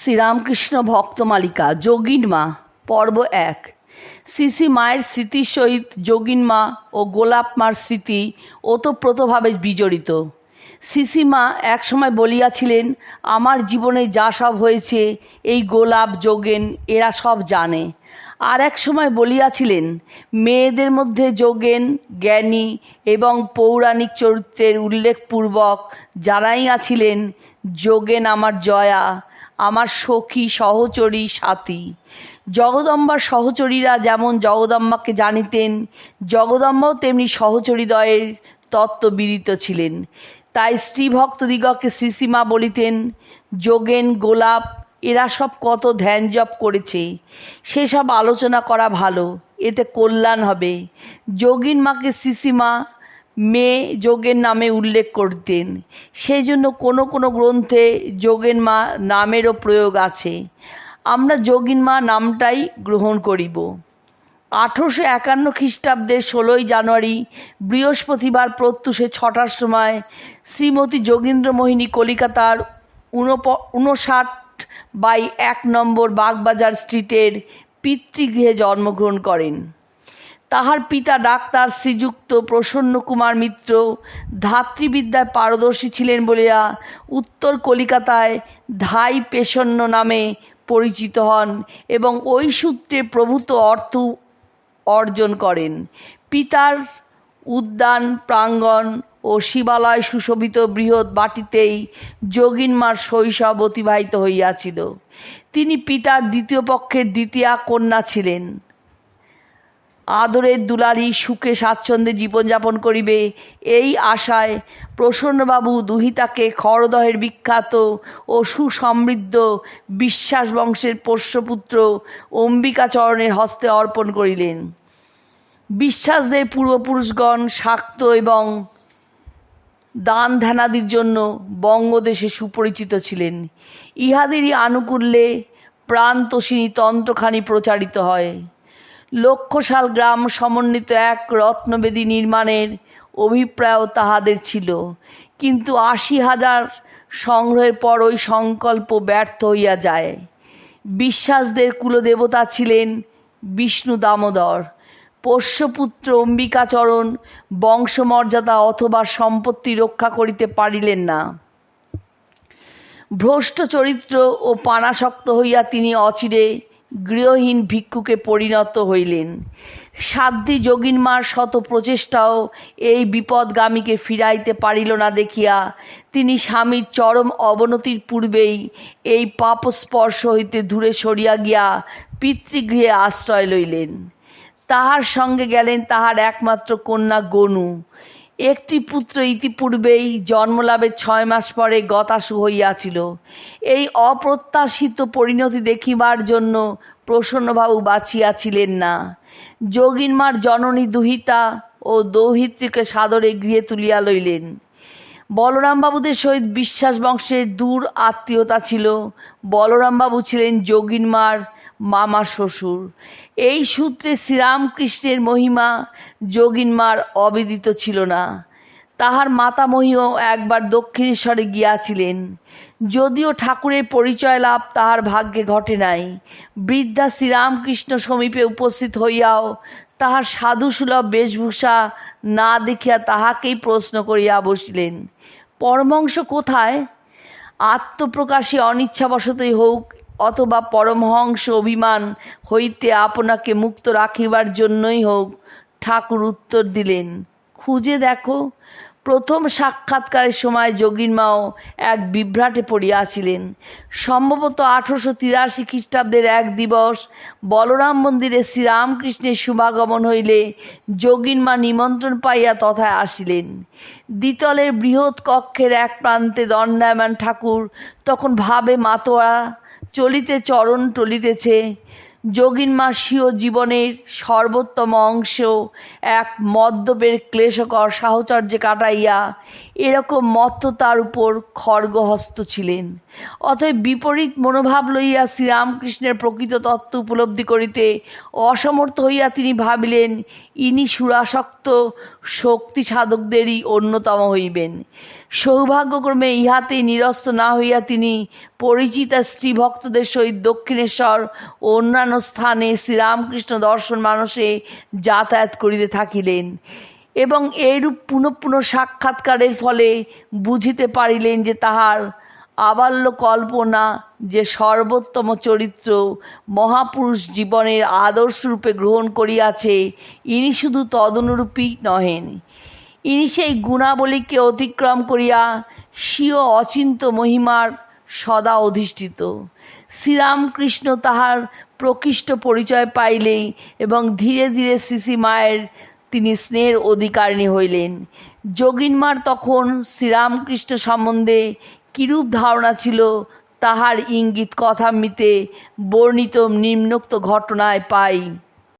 শ্রীরামকৃষ্ণ ভক্তমালিকা যোগিন মা, পর্ব এক। শ্রী মায়ের স্মৃতির সহিত যোগিন মা ও গোলাপ মার স্মৃতি ওতপ্রোতভাবে বিজড়িত। সিসি মা একসময় বলিয়াছিলেন, আমার জীবনে যা সব হয়েছে, এই গোলাপ, যোগেন, এরা সব জানে। আর এক সময় বলিয়াছিলেন, মেয়েদের মধ্যে যোগেন, জ্ঞানী এবং পৌরাণিক চরিত্রের উল্লেখপূর্বক জানাইয়াছিলেন যোগেন আমার জয়া আমার সখী সহচরী সাথী। জগদম্বার সহচরীরা যেমন জগদম্বাকে জানিতেন, জগদম্বাও তেমনি সহচরীদ্বয়ের তত্ত্ববিদিত ছিলেন। তাই স্ত্রীভক্তদিগকে শ্রীসীমা বলিতেন, যোগেন, গোলাপ, এরা সব কত ধ্যান জপ করেছে, সেসব আলোচনা করা ভালো, এতে কল্যাণ হবে। যোগিন মাকে শ্রীসীমা মেয়ে যোগের নামে উল্লেখ করতেন। সেই জন্য কোনো কোনো গ্রন্থে যোগের মা নামেরও প্রয়োগ আছে। আমরা যোগিন মা নামটাই গ্রহণ করিব। আঠেরোশো একান্ন খ্রিস্টাব্দের ষোলোই জানুয়ারি বৃহস্পতিবার প্রত্যুষে ছটার সময় শ্রীমতী যোগীন্দ্রমোহিনী কলিকাতার ঊনপ ঊনষাট বাই এক নম্বর বাগবাজার স্ট্রিটের পিতৃগৃহে জন্মগ্রহণ করেন। তাহার পিতা ডাক্তার শ্রীযুক্ত প্রসন্ন কুমার মিত্র ধাত্রীবিদ্যায় পারদর্শী ছিলেন বলিয়া উত্তর কলিকাতায় ধাই পেশন্য নামে পরিচিত হন এবং ওই সূত্রে প্রভূত অর্থ অর্জন করেন। পিতার উদ্যান, প্রাঙ্গণ ও শিবালয় সুশোভিত বৃহৎ বাটিতেই যোগিনমার শৈশব অতিবাহিত হইয়াছিল। তিনি পিতার দ্বিতীয় পক্ষের দ্বিতীয়া কন্যা ছিলেন। আদরের দুলারি সুখে স্বাচ্ছন্দ্যে জীবনযাপন করিবে। এই আশায় প্রসন্নবাবু দুহিতাকে খরদহের বিখ্যাত ও সুসমৃদ্ধ বিশ্বাস বংশের পোষ্যপুত্র অম্বিকাচরণের হস্তে অর্পণ করিলেন। বিশ্বাসদের পূর্বপুরুষগণ শাক্ত এবং দান ধ্যানাদির জন্য বঙ্গদেশে সুপরিচিত ছিলেন। ইহাদেরই আনুকূল্যে প্রাণতোষিনী তন্ত্রখানি প্রচারিত হয়। লক্ষশাল গ্রাম সমন্বিত এক রত্নবেদী নির্মাণের অভিপ্রায়ও তাহাদের ছিল। কিন্তু আশি হাজার সংগ্রহের পর ওই সংকল্প ব্যর্থ হইয়া যায়। বিশ্বাসদের কুলদেবতা ছিলেন বিষ্ণু দামোদর। পোষ্যপুত্র অম্বিকাচরণ বংশমর্যাদা অথবা সম্পত্তি রক্ষা করিতে পারিলেন না। ভ্রষ্ট চরিত্র ও পানাসক্ত হইয়া তিনি অচিরে গৃহহীন ভিক্ষুকে পরিণত হইলেন। সাধ্যী যোগিনমার শত প্রচেষ্টাও এই বিপদগামীকে ফিরাইতে পারিল না দেখিয়া তিনি স্বামীর চরম অবনতির পূর্বেই এই পাপস্পর্শ হইতে দূরে সরিয়া গিয়া পিতৃগৃহে আশ্রয় লইলেন। তাহার সঙ্গে গেলেন তাহার একমাত্র কন্যা গনু। একটি পুত্র ইতিপূর্বেই জন্মলাভের ছয় মাস পরে গতাসু হইয়াছিল। এই অপ্রত্যাশিত পরিণতি দেখিবার জন্য প্রসন্নবাবু বাঁচিয়াছিলেন না। যোগিনমার জননী দুহিতা ও দৌহিত্রীকে সাদরে গৃহে তুলিয়া লইলেন। বলরামবাবুদের সহিত বিশ্বাস বংশের দূর আত্মীয়তা ছিল। বলরামবাবু ছিলেন যোগিনমার মামা শ্বশুর। এই সূত্রে শ্রীরামকৃষ্ণের মহিমা যোগিনমার অবিদিত ছিল না। তাহার মাতামহীও একবার দক্ষিণেশ্বরে গিয়াছিলেন। যদিও ঠাকুরের পরিচয় লাভ তাহার ভাগ্যে ঘটে নাই। বৃদ্ধা শ্রীরামকৃষ্ণ সমীপে উপস্থিত হইয়াও তাহার সাধুসুলভ বেশভূষা না দেখিয়া তাহাকেই প্রশ্ন করিয়া বসিলেন। পরমংশ কোথায়? আত্মপ্রকাশে অনিচ্ছাবশতই হোক অথবা পরমহংস অভিমান হইতে আপনাকে মুক্ত রাখিবার জন্যই হোক ঠাকুর উত্তর দিলেন। খুঁজে দেখো, প্রথম সাক্ষাৎকারের সময় যোগিনমাও এক বিভ্রাটে পড়িয়াছিলেন। সম্ভবত আঠারোশো তিরাশি খ্রিস্টাব্দের এক দিবস বলরাম মন্দিরে শ্রীরামকৃষ্ণের শুভাগমন হইলে যোগিনমা নিমন্ত্রণ পাইয়া তথায় আসিলেন। দ্বিতলের বৃহৎ কক্ষের এক প্রান্তে দণ্ডায়মান ঠাকুর তখন ভাবে মাতোয়া চলিতে চরণ টলিতেছে। যোগিনমা স্বীয় জীবনের সর্বোত্তম অংশ, এক মদ্যপের ক্লেশকর সাহচর্যে কাটাইয়া এরকম মত্ততার উপর খড়গহস্ত ছিলেন। অতএব বিপরীত মনোভাব লইয়া শ্রীরামকৃষ্ণের প্রকৃত তত্ত্ব উপলব্ধি করিতে অসমর্থ হইয়া তিনি ভাবিলেন, ইনি সুরাসক্ত শক্তি সাধকদেরই অন্যতম হইবেন। সৌভাগ্যক্রমে ইহাতে নিরস্ত না হইয়া তিনি পরিচিতা স্ত্রী ভক্তদের সহিত দক্ষিণেশ্বর অন্যান্য স্থানে শ্রীরামকৃষ্ণ দর্শন মানসে যাতায়াত করিতে থাকিলেন এবং এইরূপ পুনঃ পুনঃ সাক্ষাৎকারের ফলে বুঝিতে পারিলেন যে তাহার আবাল্য কল্পনা যে সর্বোত্তম চরিত্র মহাপুরুষ জীবনের আদর্শরূপে গ্রহণ করিয়াছে, ইনি শুধু তদনুরূপী নহেন। ইনি সেই গুণাবলীকে অতিক্রম করিয়া স্বীয় অচিন্ত মহিমার সদা অধিষ্ঠিত। শ্রীরামকৃষ্ণ তাহার প্রকৃষ্ট পরিচয় পাইলেই এবং ধীরে ধীরে শ্রী মায়ের তিনি স্নেহের অধিকারিণী হইলেন। যোগিনমার তখন শ্রীরামকৃষ্ণ সম্বন্ধে কিরূপ ধারণা ছিল তাহার ইঙ্গিত কথামৃতে বর্ণিত নিম্নোক্ত ঘটনায় পাই।